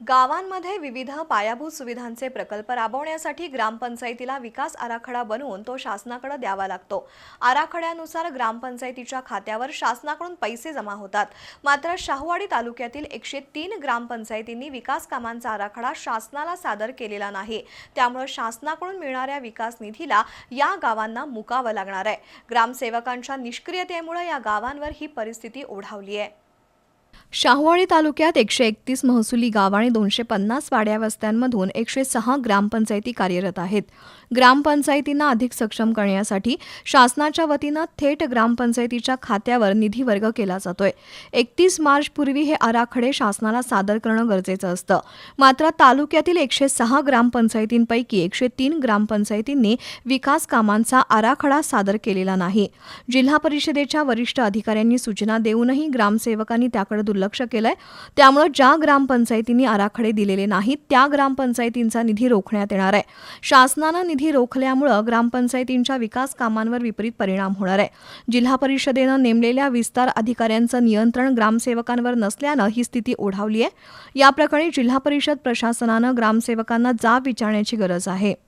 गावांमध्ये विविध पायाभूत सुविधांचे प्रकल्प राबवण्यासाठी ग्रामपंचायतीला विकास आराखडा बनवून तो शासनाकडे द्यावा लागतो. आराखड्यानुसार ग्रामपंचायतीच्या खात्यावर शासनाकडून पैसे जमा होतात. मात्र शाहूवाडी तालुक्यातील एकशे तीन ग्रामपंचायतींनी विकास कामांचा आराखडा शासनाला सादर केलेला नाही. त्यामुळे शासनाकडून मिळणाऱ्या विकास निधीला या गावांना मुकावं लागणार आहे. ग्रामसेवकांच्या निष्क्रियतेमुळे या गावांवर ही परिस्थिती ओढावली आहे. शाहूवाडी तालुक्यात एकशे एकतीस महसुली गाव आणि दोनशे पन्नास वाड्या वस्त्यांमधून एकशे सहा ग्रामपंचायती कार्यरत आहेत. ग्रामपंचायतींना अधिक सक्षम करण्यासाठी शासनाच्या वतीनं थेट ग्रामपंचायतीच्या खात्यावर निधी वर्ग केला जातोय. एकतीस मार्चपूर्वी हे आराखडे शासनाला सादर करणं गरजेचं असतं. मात्र तालुक्यातील एकशे सहा ग्रामपंचायतींपैकी एकशे तीन ग्रामपंचायतींनी विकास कामांचा आराखडा सादर केलेला नाही. जिल्हा परिषदेच्या वरिष्ठ अधिकाऱ्यांनी सूचना देऊनही ग्रामसेवकांनी त्याकडे दुर्लक्ष केलंय. त्यामुळे ज्या ग्रामपंचायतींनी आराखडे दिलेले नाहीत त्या ग्रामपंचायतींचा निधी रोखण्यात येणार आहे. शासनानं निधी रोखल्यामुळं ग्रामपंचायतींच्या विकास कामांवर विपरीत परिणाम होणार आहे. जिल्हा परिषदेनं नेमलेल्या विस्तार अधिकाऱ्यांचं नियंत्रण ग्रामसेवकांवर नसल्यानं ही स्थिती ओढावली आहे या प्रकरणी जिल्हा परिषद प्रशासनानं ग्रामसेवकांना जाब विचारण्याची गरज आहे.